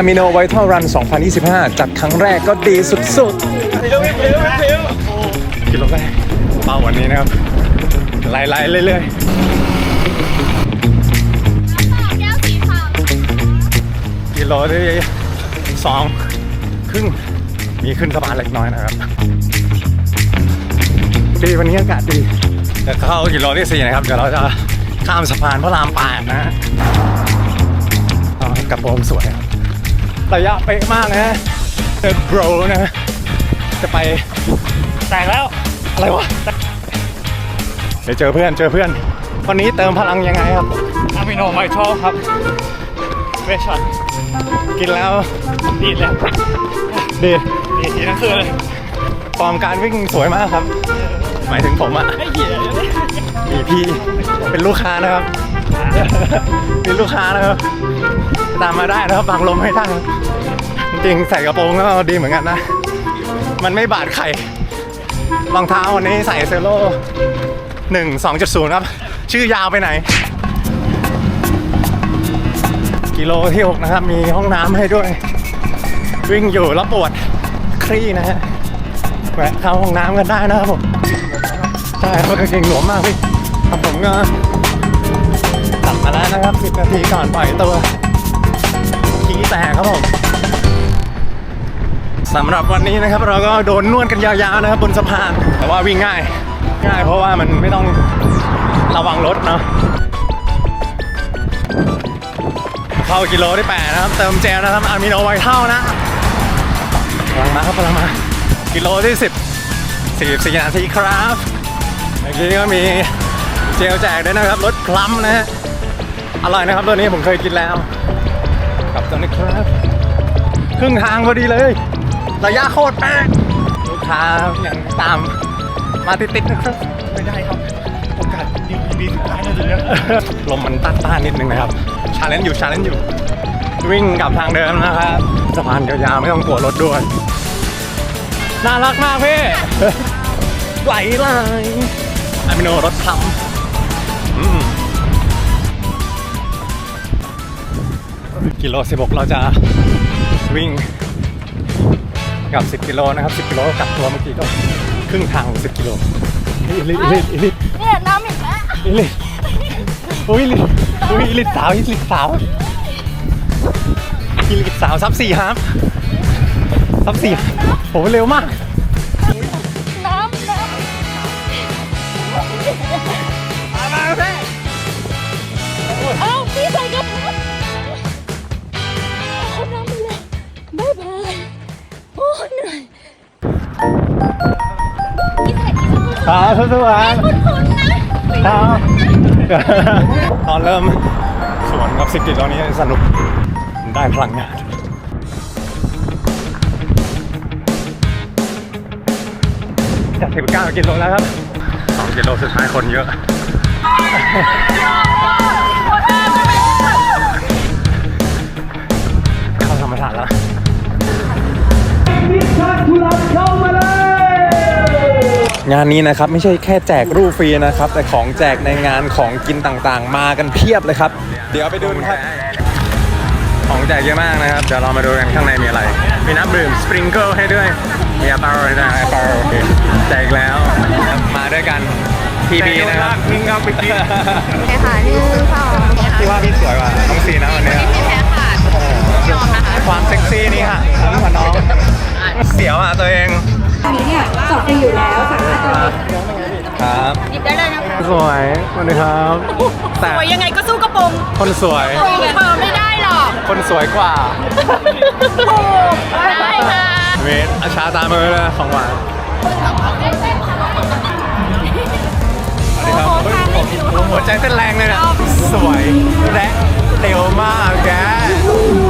Amino Vital Run 2025 จัดครั้งแรกก็ดีสุดๆกิโลแรกเป้าวันนี้นะครับไล่ๆเรื่อยๆกิโลที่สองครึ่งมีขึ้นสะพานเล็กน้อยนะครับ ดีวันนี้อากาศดีจะเข้ากิโลที่สี่นะครับ เดี๋ยวเราจะข้ามสะพานพระรามแปดนะกระโปรงสวยครับ ระยะเป๊ะมากนะฮะเดอะโบรนะ จะไปแตกแล้ว อะไรวะ เดี๋ยวเจอเพื่อนเจอเพื่อน วันนี้เติมพลังยังไงครับอะมิโนไมชอบครับเวชช็อตกินแล้วดีดแล้วดีดีดทีทั้งคืนเลยฟอร์มการวิ่งสวยมากครับ หมายถึงผมอะมีพี่เป็นลูกค้านะครับมีลูกค้านะครับ ตามมาได้นะครับบังลมให้ท่านครับจริงใส่กระโปรงก็ดีเหมือนกันนะ มันไม่บาดไข่รองเท้าวันนี้ใส่เซโลหนึ่งสองจุดศูนย์ครับ ชื่อยาวไปไหน กิโลที่6นะครับ มีห้องน้ำให้ด้วย วิ่งอยู่แล้วปวดคลี่นะฮะแวะเข้าห้องน้ำกันได้นะครับผม ใช่เพราะกางเกงหลวมมากพี่ครับผมก็ตัดมาแล้วนะครับ10นาทีก่อนปล่อยตัวขี้แตกครับผมสำหรับวันนี้นะครับเราก็โดนนวดกันยาวๆนะครับบนสะพาน แต่ว่าวิ่งง่าย ง่ายเพราะว่ามันไม่ต้องระวังรถเนาะเข้ากิโลที่8นะครับเติมเจลนะครับอะมิโนไวเท่านะพลังมาครับพลังมา กิโลที่ 10 44นาทีครับ มื่อกี้ก็มีเจลแจกด้วยนะครับรสพลัมนะฮะอร่อยนะครับตัวนี้ผมเคยกินแล้วกับตัวนี้ครับครึ่งทางพอดีเลย ระยะโคตรแป๊กลูกค้ายังตามมาติดๆนะครับไม่ได้ครับโอกาสดีดีสุดท้ายนะจุดนี้ลมมันต้านๆนิดนึงนะครับชาเลนจ์อยู่ชาเลนจ์อยู่ วิ่งกลับทางเดิมนะครับสะพานยาวๆไม่ต้องกลัวรถด้วยน่ารักมากพี่ไหลไหล อะมิโนรถทำอืมกิโล16เราจะวิ่งกับ 10 กิโลนะครับ 10 กิโลกลับตัวเมื่อกี้ก็ครึ่งทางของ10 กิโลอิลิอิลิอิลิเนี่ยน้ำอีกแล้วอิลิอุ้ยอิลิอุ้ยอิลิสาวอิลิสาวอิลิสาวซับสี่ครับซับสี่โหเร็วมาก อีกสักคนครับสู้ๆครับคุณคุณนะครับตอนเริ่มสวนกับสิบกิโลนี้สนุกได้พลังงานจากสิบเก้ากิโลแล้วครับสองกิโลสุดท้ายคนเยอะ เข้าธรรมศาสตร์แล้ว งานนี้นะครับไม่ใช่แค่แจกรูปฟรีนะครับ แต่ของแจกในงานของกินต่างๆ มากันเพียบเลยครับ เดี๋ยวไปดูกันครับ ของแจกเยอะมากนะครับ เดี๋ยวเรามาดูกันข้างในมีอะไร มีน้ำดื่มสปริงเกิลให้ด้วย มีอาเปาด้วยนะอาเปาโอเคแจกแล้วมาด้วยกันพีบีนะครับวิ่งเข้าไปกินแค่ค่ะหนึ่งสองพี่ว่าพี่สวยกว่าน้องซีนะวันนี้พี่แพ้ค่ะยอมนะคะความเซ็กซี่นี่ค่ะทั้งกว่าน้องเสียวอะตัวเอง อันนี้เนี่ยสอบฟรีอยู่แล้วสามารถจะครับหยิบได้เลยนะคะสวยสวัสดีครับแต่สวยยังไงก็สู้กระโปรงคนสวย โปรงเปิดไม่ได้หรอกคนสวยกว่าได้ค่ะเวทอาชาตามมือเลยของหวานสวัสดีครับเฮ้ยผมผม หัวใจเต้นแรงเลยนะสวยและเร็วมากแก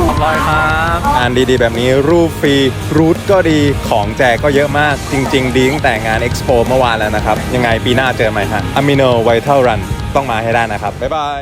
ขอบคุณครับงานดีๆ แบบนี้รูปฟรีรูทก็ดีของแจกก็เยอะมากจริง ๆ ดีตั้งแต่งานเอ็กซ์โปเมื่อวานแล้วนะครับ ยังไงปีหน้าเจอไหมฮะอมิโนไวท์เทลรันต้องมาให้ได้นะครับ บ๊ายบาย